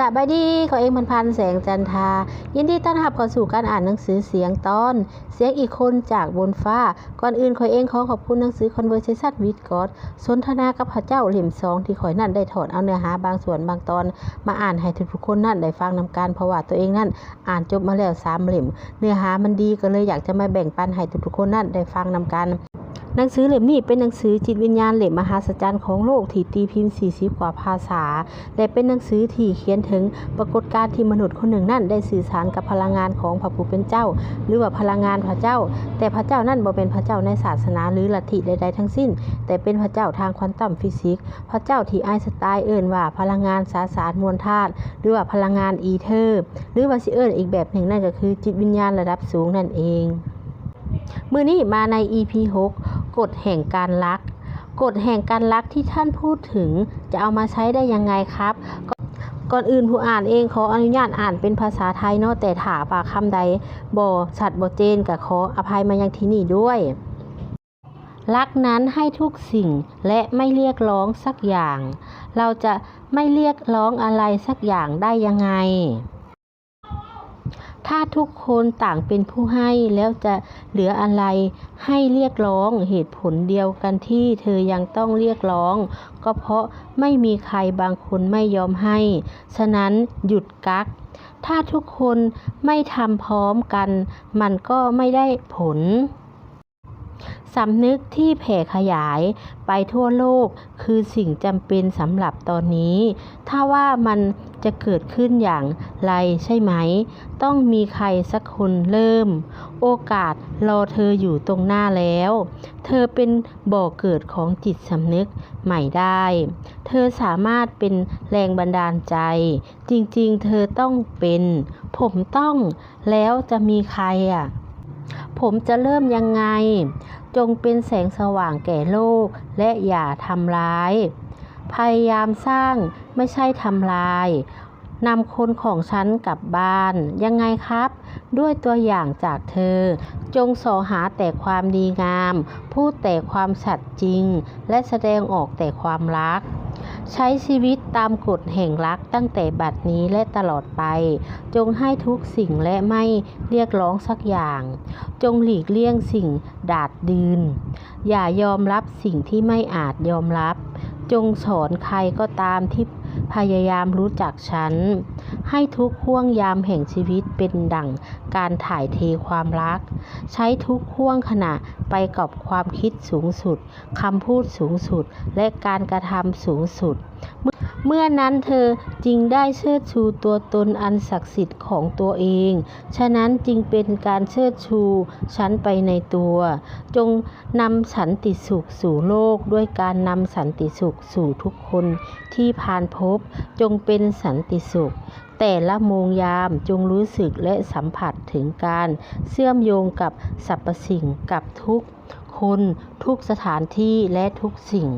สบายดีขอเองพันพันแสงจันทา ยินดีต้อนรับเข้าสู่การอ่านหนังสือเสียงตอน เสียงอีกคนจากบนฟ้า ก่อนอื่นขอเองขอขอบคุณหนังสือ Conversation with God สนทนากับพระเจ้าเล่มสองที่ขอยนั่นได้ถอดเอาเนื้อหาบางส่วนบางตอน มาอ่านให้ทุกๆคนนั่นได้ฟังนำการเพราะว่าตัวเองนั่นอ่านจบมาแล้วสามเล่มเนื้อหามันดีก็เลยอยากจะมาแบ่งปันให้ทุกๆคนนั่นได้ฟังนำกัน หนังสือเล่มนี้เป็นหนังสือจิตวิญญาณเล่มมหาศจรรย์ของโลกที่ตีพิมพ์ 40 กว่าภาษา และเป็นหนังสือที่เขียนถึงปรากฏการณ์ที่มนุษย์คนหนึ่งนั่นได้สื่อสารกับพลังงานของพระผู้เป็นเจ้า หรือว่าพลังงานพระเจ้า แต่พระเจ้านั่นบ่เป็นพระเจ้าในศาสนาหรือลัทธิใดๆทั้งสิ้น แต่เป็นพระเจ้าทางควอนตัมฟิสิกส์พระเจ้าที่ไอสไตน์เอิ้นว่าพลังงานสาสารมวลธาตุหรือว่าพลังงานอีเทอร์ หรือว่าสิเอิ้นอีกแบบหนึ่งนั่นก็คือจิตวิญญาณระดับสูงนั่นเอง มือนี้มาใน EP 6 กฎแห่งการรัก กฎแห่งการรักที่ท่านพูดถึงจะเอามาใช้ได้ยังไงครับ ก่อนอื่นผู้อ่านเองขออนุญาตอ่านเป็นภาษาไทยเนาะแต่ถาว่าคำใดบ่ชัดบ่เจนก็ขออภัยมายังที่นี่ด้วยรักนั้นให้ทุกสิ่งและไม่เรียกร้องสักอย่าง เราจะไม่เรียกร้องอะไรสักอย่างได้ยังไง ถ้าทุกคนต่างเป็นผู้ให้แล้วจะเหลืออะไรให้เรียกร้องเหตุผลเดียวกันที่เธอยังต้องเรียกร้อง ก็เพราะไม่มีใครบางคนไม่ยอมให้ ฉะนั้นหยุดกัก ถ้าทุกคนไม่ทำพร้อมกัน มันก็ไม่ได้ผล สำนึกที่แผ่ขยายไปทั่วโลกคือสิ่งจำเป็นสำหรับตอนนี้ ถ้าว่ามันจะเกิดขึ้นอย่างไรใช่ไหม ต้องมีใครสักคนเริ่ม โอกาสรอเธออยู่ตรงหน้าแล้ว เธอเป็นบ่อเกิดของจิตสำนึกใหม่ได้ เธอสามารถเป็นแรงบันดาลใจ จริงๆ เธอต้องเป็น ผมต้องแล้วจะมีใครอะ ผมจะเริ่มยังไง จงเป็นแสงสว่างแก่โลก และอย่าทำร้าย พยายามสร้างไม่ใช่ทำลายนำคนของฉันกลับบ้าน ยังไงครับ ด้วยตัวอย่างจากเธอ จงสอหาแต่ความดีงาม พูดแต่ความสัตย์จริง และแสดงออกแต่ความรัก ใช้ชีวิตตามกฎแห่งรักตั้งแต่บัดนี้และตลอดไป จงให้ทุกสิ่งและไม่เรียกร้องสักอย่าง จงหลีกเลี่ยงสิ่งดาดดืน อย่ายอมรับสิ่งที่ไม่อาจยอมรับ จงสอนใครก็ตามที่ พยายามรู้จักฉัน ให้ทุกห่วงยามแห่งชีวิตเป็นดั่งการถ่ายเทความรัก ใช้ทุกห่วงขณะไปกับความคิดสูงสุดคำพูดสูงสุด และการกระทำสูงสุด เมื่อนั้นเธอจึงได้เชิดชูตัวตนอันศักดิ์สิทธิ์ของตัวเอง ฉะนั้นจึงเป็นการเชิดชูฉันไปในตัว จงนำสันติสุขสู่โลกด้วยการนำสันติสุขสู่ทุกคนที่ผ่านพบจงเป็นสันติสุขแต่ละโมงยามจงรู้สึกและสัมผัสถึงการเชื่อมโยงกับสรรพสิ่งกับทุกคน ทุกสถานที่และทุกสิ่ง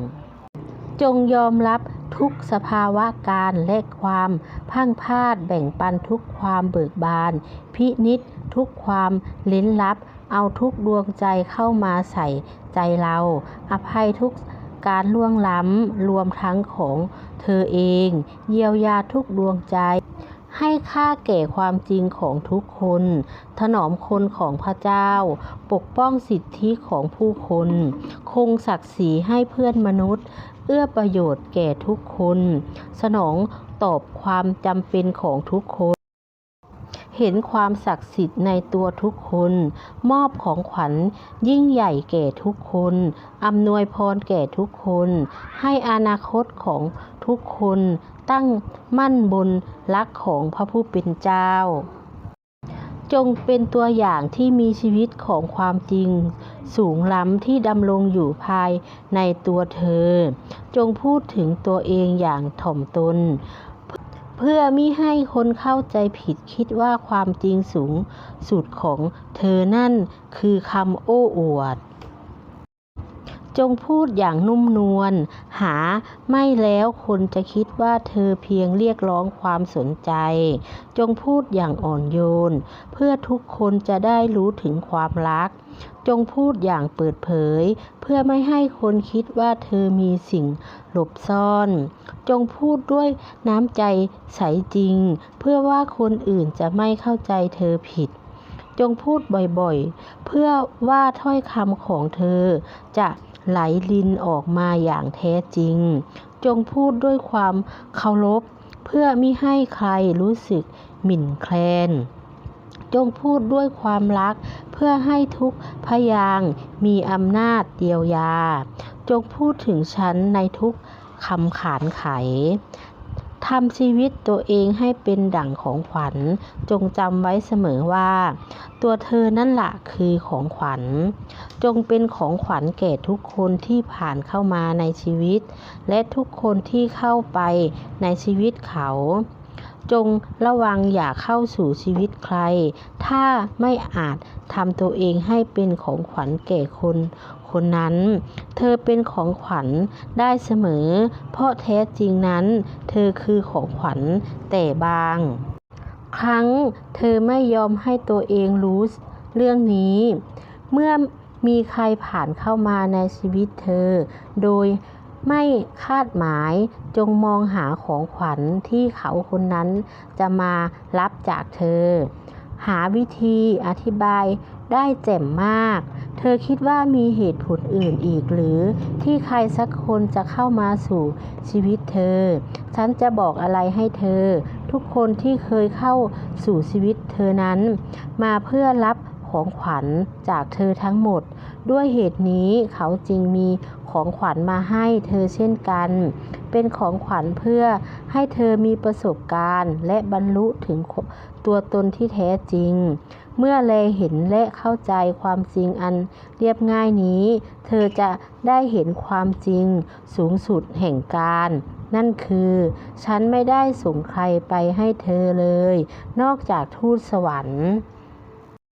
จงยอมรับ ทุกสภาวะการและความพังพาดแบ่งปันทุกความเบิกบาน พินิษทุกความลิ้นลับ เอาทุกดวงใจเข้ามาใส่ใจเรา อภัยทุกการล่วงล้ำรวมทั้งของเธอเอง เยียวยาทุกดวงใจ ให้ค่าแก่ความจริงของทุกคน ถนอมคนของพระเจ้า ปกป้องสิทธิของผู้คน คงศักดิ์ศรีให้เพื่อนมนุษย์ เอื้อประโยชน์แก่ทุกคน สนองตอบความจำเป็นของทุกคน เห็นความศักดิ์สิทธิ์ในตัวทุกคน มอบของขวัญยิ่งใหญ่แก่ทุกคนอำนวยพรแก่ทุกคน ให้อนาคตของทุกคนตั้งมั่นบนรักของพระผู้เป็นเจ้า จงเป็นตัวอย่างที่มีชีวิตของความจริง สูงล้ำที่ดำรงอยู่ภายในตัวเธอ จงพูดถึงตัวเองอย่างถ่อมตน เพื่อมิให้คนเข้าใจผิดคิดว่าความจริงสูงสุดของเธอนั่นคือคำโอ้อวด จงพูดอย่างนุ่มนวลหาไม่แล้วคนจะคิดว่าเธอเพียงเรียกร้องความสนใจ จงพูดอย่างอ่อนโยน เพื่อทุกคนจะได้รู้ถึงความรัก จงพูดอย่างเปิดเผย เพื่อไม่ให้คนคิดว่าเธอมีสิ่งหลบซ่อน จงพูดด้วยน้ำใจใสจริง เพื่อว่าคนอื่นจะไม่เข้าใจเธอผิด จงพูดบ่อยๆ เพื่อว่าถ้อยคำของเธอ จะไหลลินออกมาอย่างแท้จริง จงพูดด้วยความเคารพเพื่อมิให้ใครรู้สึกหมิ่นแคลน จงพูดด้วยความรัก เพื่อให้ทุกพยางมีอำนาจเยียวยา จงพูดถึงฉันในทุกคำขานไขทำชีวิตตัวเองให้เป็นดั่งของขวัญ จงจำไว้เสมอว่า ตัวเธอนั่นละคือของขวัญ จงเป็นของขวัญแก่ทุกคนที่ผ่านเข้ามาในชีวิต และทุกคนที่เข้าไปในชีวิตเขา จงระวังอย่าเข้าสู่ชีวิตใคร ถ้าไม่อาจทำตัวเองให้เป็นของขวัญแก่คน คนนั้น เธอเป็นของขวัญได้เสมอ เพราะแท้จริงนั้น เธอคือของขวัญแต่บาง ครั้งเธอไม่ยอมให้ตัวเองรู้เรื่องนี้ เมื่อมีใครผ่านเข้ามาในชีวิตเธอ โดย ไม่คาดหมายจงมองหาของขวัญที่เขาคนนั้นจะมารับจากเธอ หาวิธีอธิบายได้แจ่มมาก เธอคิดว่ามีเหตุผลอื่นอีกหรือที่ใครสักคนจะเข้ามาสู่ชีวิตเธอ ฉันจะบอกอะไรให้เธอ ทุกคนที่เคยเข้าสู่ชีวิตเธอนั้น มาเพื่อรับของขวัญจากเธอทั้งหมด ด้วยเหตุนี้เขาจึงมีของขวัญมาให้เธอเช่นกัน เป็นของขวัญเพื่อให้เธอมีประสบการณ์ และบรรลุถึงตัวตนที่แท้จริง เมื่อแลเห็นและเข้าใจความจริงอันเรียบง่ายนี้ เธอจะได้เห็นความจริงสูงสุดแห่งการ นั่นคือ ฉันไม่ได้ส่งใครไปให้เธอเลย นอกจากทูตสวรรค์